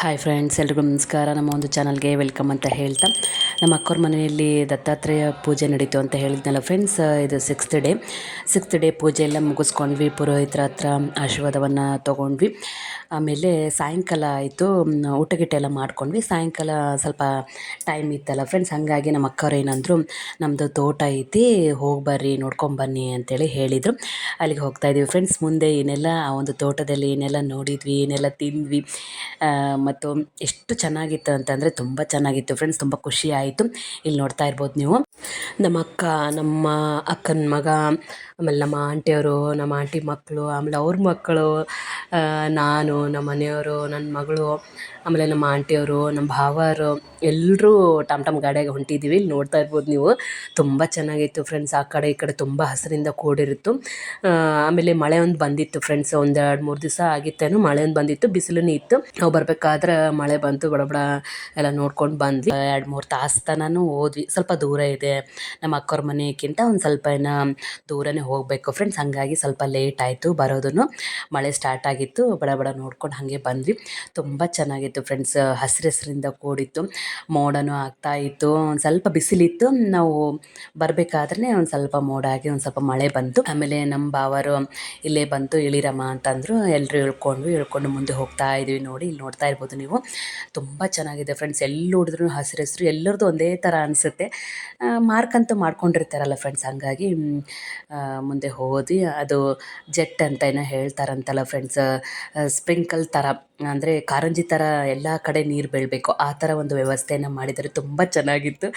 Hi friends ಎಲ್ರಿಗೂ ನಮಸ್ಕಾರ. ನಮ್ಮ ಒಂದು ಚಾನಲ್ಗೆ ವೆಲ್ಕಮ್ ಅಂತ ಹೇಳ್ತಾ. ನಮ್ಮ ಅಕ್ಕವ್ರ ಮನೆಯಲ್ಲಿ ದತ್ತಾತ್ರೇಯ ಪೂಜೆ ನಡೀತು ಅಂತ ಹೇಳಿದ್ನಲ್ಲ ಫ್ರೆಂಡ್ಸ್ ಇದು ಸಿಕ್ಸ್ತ್ ಡೇ ಸಿಕ್ಸ್ತ್ ಡೇ ಪೂಜೆ ಎಲ್ಲ ಮುಗಿಸ್ಕೊಂಡ್ವಿ. ಪುರೋಹಿತರ ಹತ್ರ ಆಶೀರ್ವಾದವನ್ನು ತೊಗೊಂಡ್ವಿ. ಆಮೇಲೆ ಸಾಯಂಕಾಲ ಆಯಿತು ಊಟ ಗಿಟ ಎಲ್ಲ ಮಾಡ್ಕೊಂಡ್ವಿ. ಸಾಯಂಕಾಲ ಸ್ವಲ್ಪ ಟೈಮ್ ಇತ್ತಲ್ಲ ಫ್ರೆಂಡ್ಸ್ ಹಾಗಾಗಿ ನಮ್ಮ ಅಕ್ಕವ್ರು ಏನಂದರು ನಮ್ಮದು ತೋಟ ಐತಿ, ಹೋಗಿ ಬರ್ರಿ ನೋಡ್ಕೊಂಬನ್ನಿ ಅಂತೇಳಿ ಹೇಳಿದರು. ಅಲ್ಲಿಗೆ ಹೋಗ್ತಾ ಇದ್ದೀವಿ ಫ್ರೆಂಡ್ಸ್ ಮುಂದೆ ಏನೆಲ್ಲ, ಆ ಒಂದು ತೋಟದಲ್ಲಿ ಏನೆಲ್ಲ ನೋಡಿದ್ವಿ, ಏನೆಲ್ಲ ತಿಂದ್ವಿ ಮತ್ತು ಎಷ್ಟು ಚೆನ್ನಾಗಿತ್ತು ಅಂತಂದರೆ ತುಂಬ ಚೆನ್ನಾಗಿತ್ತು. ಫ್ರೆಂಡ್ಸ್ ತುಂಬ ಖುಷಿ ಆಯಿತು. ಇಲ್ಲಿ ನೋಡ್ತಾ ಇರ್ಬೋದು ನೀವು. ನಮ್ಮ ಅಕ್ಕ, ನಮ್ಮ ಅಕ್ಕನ ಮಗ ಆಮೇಲೆ ನಮ್ಮ ಆಂಟಿಯವರು, ನಮ್ಮ ಆಂಟಿ ಮಕ್ಕಳು, ಆಮೇಲೆ ಅವ್ರ ಮಕ್ಕಳು ನಾನು, ನಮ್ಮ ಮನೆಯವರು, ನನ್ನ ಮಗಳು, ಆಮೇಲೆ ನಮ್ಮ ಆಂಟಿಯವರು, ನಮ್ಮ ಭಾವರು, ಎಲ್ಲರೂ ಟಮ್ ಟಮ್ ಗಾಡಿಯಾಗೆ ಹೊಂಟಿದ್ದೀವಿ. ಇಲ್ಲಿ ನೋಡ್ತಾ ಇರ್ಬೋದು ನೀವು. ತುಂಬ ಚೆನ್ನಾಗಿತ್ತು ಫ್ರೆಂಡ್ಸ್ ಆ ಕಡೆ ಈ ಕಡೆ ತುಂಬ ಹಸಿರಿಂದ ಕೂಡಿರುತ್ತು. ಆಮೇಲೆ ಮಳೆ ಒಂದು ಬಂದಿತ್ತು ಫ್ರೆಂಡ್ಸ್ ಒಂದು ಎರಡು ಮೂರು ದಿವಸ ಆಗಿತ್ತೇನೋ, ಮಳೆ ಒಂದು ಬಂದಿತ್ತು ಬಿಸಿಲೂ ಇತ್ತು. ನಾವು ಬರಬೇಕಾದ್ರೆ ಮಳೆ ಬಂತು, ಬಡ ಬಡ ಎಲ್ಲ ನೋಡ್ಕೊಂಡು ಬಂದ್ವಿ. ಎರಡು ಮೂರು ತಾಸು ತನೂ ಹೋದ್ವಿ. ಸ್ವಲ್ಪ ದೂರ ಇದೆ. ನಮ್ಮ ಅಕ್ಕವ್ರ ಮನೆಗಿಂತ ಒಂದು ಸ್ವಲ್ಪ ಏನೋ ದೂರನೇ ಹೋಗಬೇಕು. ಫ್ರೆಂಡ್ಸ್ ಹಾಗಾಗಿ ಸ್ವಲ್ಪ ಲೇಟ್ ಆಯಿತು ಬರೋದನ್ನು. ಮಳೆ ಸ್ಟಾರ್ಟ್ ಆಗಿತ್ತು, ಬಡ ಬಡ ನೋಡ್ಕೊಂಡು ಹಾಗೆ ಬಂದ್ವಿ. ತುಂಬ ಚೆನ್ನಾಗಿತ್ತು ಫ್ರೆಂಡ್ಸ್ ಹಸಿರು ಹಸಿರಿಂದ ಕೂಡಿತ್ತು. ಮೋಡನೂ ಆಗ್ತಾ ಇತ್ತು. ಒಂದು ಸ್ವಲ್ಪ ಬಿಸಿಲಿತ್ತು. ನಾವು ಬರಬೇಕಾದ್ರೆ ಒಂದು ಸ್ವಲ್ಪ ಮೋಡ ಆಗಿ ಒಂದು ಸ್ವಲ್ಪ ಮಳೆ ಬಂತು. ಆಮೇಲೆ ನಮ್ಮ ಬಾವರು ಇಲ್ಲೇ ಬಂತು, ಇಳಿರಮ್ಮ ಅಂತಂದರು. ಎಲ್ಲರೂ ಇಳ್ಕೊಂಡ್ವಿ ಇಳ್ಕೊಂಡು ಮುಂದೆ ಹೋಗ್ತಾ ಇದ್ವಿ ನೋಡಿ. ಇಲ್ಲಿ ನೋಡ್ತಾ ಇರ್ಬೋದು ನೀವು. ತುಂಬ ಚೆನ್ನಾಗಿದೆ ಫ್ರೆಂಡ್ಸ್ ಎಲ್ಲಿ ನೋಡಿದ್ರು ಹಸಿರು ಹಸಿರು ಎಲ್ಲರದ್ದು ಒಂದೇ ಥರ ಅನಿಸುತ್ತೆ. ಮಾರ್ಕ್ ಅಂತೂ ಮಾಡ್ಕೊಂಡಿರ್ತಾರಲ್ಲ ಫ್ರೆಂಡ್ಸ್ ಹಂಗಾಗಿ ಮುಂದೆ ಹೋದ್ವಿ ಅದು ಜೆಟ್ ಅಂತ ಏನೋ ಹೇಳ್ತಾರಂತಲ್ಲ ಫ್ರೆಂಡ್ಸ್ ಸ್ಪ್ರಿಂಕಲ್ ಥರ ಅಂದರೆ ಕಾರಂಜಿ ಥರ ಎಲ್ಲ ಕಡೆ ನೀರು ಬೀಳಬೇಕು. ಆ ಥರ ಒಂದು ವ್ಯವಸ್ಥೆಯನ್ನು ಮಾಡಿದರೆ ತುಂಬ ಚೆನ್ನಾಗಿತ್ತು.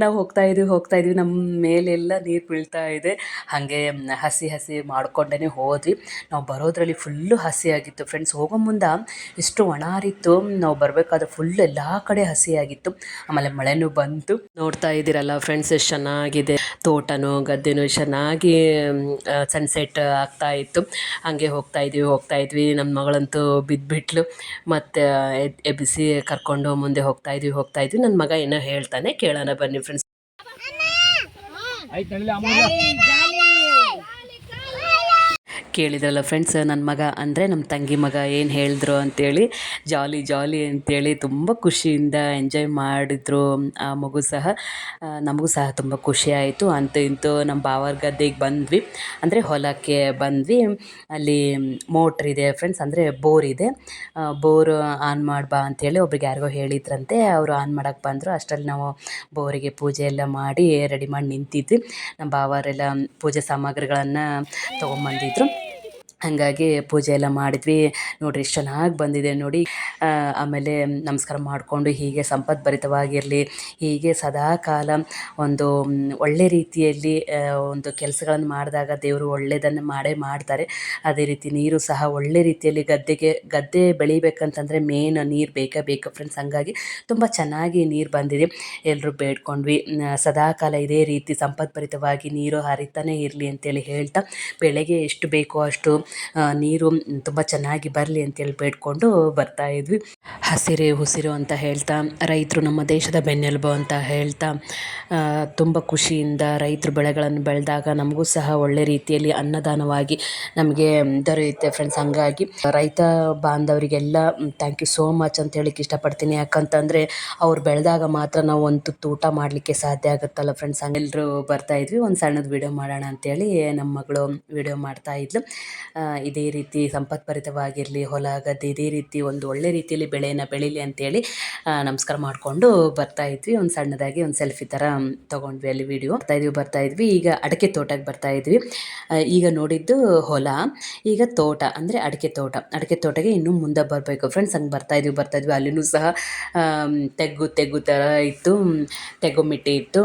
ನಾವು ಹೋಗ್ತಾ ಇದ್ವಿ ಹೋಗ್ತಾ ಇದ್ವಿ. ನಮ್ಮ ಮೇಲೆಲ್ಲ ನೀರು ಬೀಳ್ತಾ ಇದೆ. ಹಾಗೆ ಹಸಿ ಹಸಿ ಮಾಡ್ಕೊಂಡೇ ಹೋದ್ವಿ. ನಾವು ಬರೋದ್ರಲ್ಲಿ ಫುಲ್ಲು ಹಸಿಯಾಗಿತ್ತು ಫ್ರೆಂಡ್ಸ್ ಹೋಗೋ ಮುಂದೆ ಎಷ್ಟು ಒಣಾರಿತ್ತು ನಾವು ಬರಬೇಕಾದ್ರೆ ಫುಲ್ ಎಲ್ಲ ಕಡೆ ಹಸಿಯಾಗಿತ್ತು ಆಮೇಲೆ ಮಳೆನೂ ಬಂತು. ನೋಡ್ತಾ ಇದ್ದೀರಲ್ಲ ಫ್ರೆಂಡ್ಸ್ ಎಷ್ಟು ಚೆನ್ನಾಗಿದೆ. ತೋಟನೂ ಗದ್ದೆನೂ ಚೆನ್ನಾಗಿ ಸನ್ಸೆಟ್ ಆಗ್ತಾ ಇತ್ತು. ಹಾಗೆ ಹೋಗ್ತಾ ಇದ್ವಿ ಹೋಗ್ತಾ ಇದ್ವಿ. ನನ್ನ ಮಗಳಂತೂ ಬಿದ್ದುಬಿಟ್ಲು ಮತ್ತು ಎಬ್ಬಿಸಿ ಕರ್ಕೊಂಡು ಮುಂದೆ ಹೋಗ್ತಾ ಇದ್ವಿ ಹೋಗ್ತಾ ಇದ್ವಿ. ನನ್ನ ಮಗ ಏನೋ ಹೇಳ್ತಾನೆ ಕೇಳೋಣ ಬನ್ನಿ ಫ್ರೆಂಡ್ಸ್ ಕೇಳಿದ್ರಲ್ಲ ಫ್ರೆಂಡ್ಸ್ ನನ್ನ ಮಗ ಅಂದರೆ ನಮ್ಮ ತಂಗಿ ಮಗ ಏನು ಹೇಳಿದ್ರು ಅಂತೇಳಿ, ಜಾಲಿ ಜಾಲಿ ಅಂತೇಳಿ ತುಂಬ ಖುಷಿಯಿಂದ ಎಂಜಾಯ್ ಮಾಡಿದ್ರು ಆ ಮಗು ಸಹ. ನಮಗೂ ಸಹ ತುಂಬ ಖುಷಿ ಆಯಿತು. ಅಂತ ಇಂತೂ ನಮ್ಮ ಬಾವರ್ ಗದ್ದೆಗೆ ಬಂದ್ವಿ. ಅಂದರೆ ಹೊಲಕ್ಕೆ ಬಂದ್ವಿ. ಅಲ್ಲಿ ಮೋಟ್ರ್ ಇದೆ ಫ್ರೆಂಡ್ಸ್ ಅಂದರೆ ಬೋರ್ ಇದೆ. ಬೋರ್ ಆನ್ ಮಾಡ್ಬಾ ಅಂತೇಳಿ ಒಬ್ರಿಗೆ ಯಾರಿಗೋ ಹೇಳಿದ್ರಂತೆ. ಅವರು ಆನ್ ಮಾಡೋಕ್ಕೆ ಬಂದರು. ಅಷ್ಟರಲ್ಲಿ ನಾವು ಬೋರಿಗೆ ಪೂಜೆ ಎಲ್ಲ ಮಾಡಿ ರೆಡಿ ಮಾಡಿ ನಿಂತಿದ್ವಿ. ನಮ್ಮ ಬಾವರೆಲ್ಲ ಪೂಜೆ ಸಾಮಗ್ರಿಗಳನ್ನು ತೊಗೊಂಬಂದಿದ್ರು. ಹಾಗಾಗಿ ಪೂಜೆ ಎಲ್ಲ ಮಾಡಿದ್ವಿ. ನೋಡಿರಿ ಎಷ್ಟು ಚೆನ್ನಾಗಿ ಬಂದಿದೆ ನೋಡಿ. ಆಮೇಲೆ ನಮಸ್ಕಾರ ಮಾಡಿಕೊಂಡು ಹೀಗೆ ಸಂಪದ್ಭರಿತವಾಗಿರಲಿ ಹೀಗೆ ಸದಾ ಕಾಲ ಒಂದು ಒಳ್ಳೆ ರೀತಿಯಲ್ಲಿ ಒಂದು ಕೆಲಸಗಳನ್ನು ಮಾಡಿದಾಗ ದೇವರು ಒಳ್ಳೆಯದನ್ನು ಮಾಡೇ ಮಾಡ್ತಾರೆ. ಅದೇ ರೀತಿ ನೀರು ಸಹ ಒಳ್ಳೆ ರೀತಿಯಲ್ಲಿ ಗದ್ದೆಗೆ, ಗದ್ದೆ ಬೆಳಿಬೇಕಂತಂದರೆ ಮೇನ್ ನೀರು ಬೇಕೇ ಬೇಕು ಫ್ರೆಂಡ್ಸ್ ಹಂಗಾಗಿ ತುಂಬ ಚೆನ್ನಾಗಿ ನೀರು ಬಂದಿದೆ. ಎಲ್ಲರೂ ಬೇಡ್ಕೊಂಡ್ವಿ. ಸದಾ ಕಾಲ ಇದೇ ರೀತಿ ಸಂಪದ್ಭರಿತವಾಗಿ ನೀರು ಹರಿತಾನೇ ಇರಲಿ ಅಂತೇಳಿ ಹೇಳ್ತಾ ಬೆಳೆಗೆ ಎಷ್ಟು ಬೇಕೋ ಅಷ್ಟು ನೀರು ತುಂಬ ಚೆನ್ನಾಗಿ ಬರಲಿ ಅಂತೇಳಿ ಬೇಡ್ಕೊಂಡು ಬರ್ತಾ ಇದ್ವಿ. ಹಸಿರೇ ಉಸಿರು ಅಂತ ಹೇಳ್ತಾ, ರೈತರು ನಮ್ಮ ದೇಶದ ಬೆನ್ನೆಲುಬು ಅಂತ ಹೇಳ್ತಾ ತುಂಬ ಖುಷಿಯಿಂದ ರೈತರು ಬೆಳೆಗಳನ್ನು ಬೆಳೆದಾಗ ನಮಗೂ ಸಹ ಒಳ್ಳೆ ರೀತಿಯಲ್ಲಿ ಅನ್ನದಾನವಾಗಿ ನಮಗೆ ದೊರೆಯುತ್ತೆ ಫ್ರೆಂಡ್ಸ್ ಹಾಗಾಗಿ ರೈತ ಬಾಂಧವರಿಗೆಲ್ಲ ಥ್ಯಾಂಕ್ ಯು ಸೋ ಮಚ್ ಅಂತ ಹೇಳಿಕ್ಕೆ ಇಷ್ಟಪಡ್ತೀನಿ. ಯಾಕಂತಂದರೆ ಅವ್ರು ಬೆಳೆದಾಗ ಮಾತ್ರ ನಾವು ಒಂದು ತುತ್ತು ಊಟ ಮಾಡಲಿಕ್ಕೆ ಸಾಧ್ಯ ಆಗುತ್ತಲ್ಲ ಫ್ರೆಂಡ್ಸ್ ಹಂಗೆಲ್ಲರೂ ಬರ್ತಾ ಇದ್ವಿ. ಒಂದು ಸಣ್ಣದು ವಿಡಿಯೋ ಮಾಡೋಣ ಅಂತೇಳಿ ನಮ್ಮ ಮಗಳು ವಿಡಿಯೋ ಮಾಡ್ತಾ ಇದ್ಲು. ಇದೇ ರೀತಿ ಸಂಪತ್ಭರಿತವಾಗಿರಲಿ, ಹೊಲ, ಗದ್ದೆ, ಇದೇ ರೀತಿ ಒಂದು ಒಳ್ಳೆ ರೀತಿಯಲ್ಲಿ ಬೆಳೆಯನ್ನು ಬೆಳೀಲಿ ಅಂತೇಳಿ ನಮಸ್ಕಾರ ಮಾಡಿಕೊಂಡು ಬರ್ತಾ ಇದ್ವಿ. ಒಂದು ಸಣ್ಣದಾಗಿ ಒಂದು ಸೆಲ್ಫಿ ಥರ ತೊಗೊಂಡ್ವಿ ಅಲ್ಲಿ ವಿಡಿಯೋ ಬರ್ತಾ ಇದ್ವಿ ಬರ್ತಾ ಇದ್ವಿ. ಈಗ ಅಡಿಕೆ ತೋಟಕ್ಕೆ ಬರ್ತಾ ಇದ್ವಿ. ಈಗ ನೋಡಿದ್ದು ಹೊಲ, ಈಗ ತೋಟ, ಅಂದರೆ ಅಡಿಕೆ ತೋಟ. ಅಡಿಕೆ ತೋಟಕ್ಕೆ ಇನ್ನೂ ಮುಂದೆ ಬರಬೇಕು. ಫ್ರೆಂಡ್ಸ್ ಹಂಗೆ ಬರ್ತಾ ಇದ್ವಿ ಬರ್ತಾ ಇದ್ವಿ. ಅಲ್ಲಿನೂ ಸಹ ತೆಗ್ಗು ತೆಗ್ಗು ಥರ ಇತ್ತು ತೆಗ್ಗು ಮಿಟ್ಟಿ ಇತ್ತು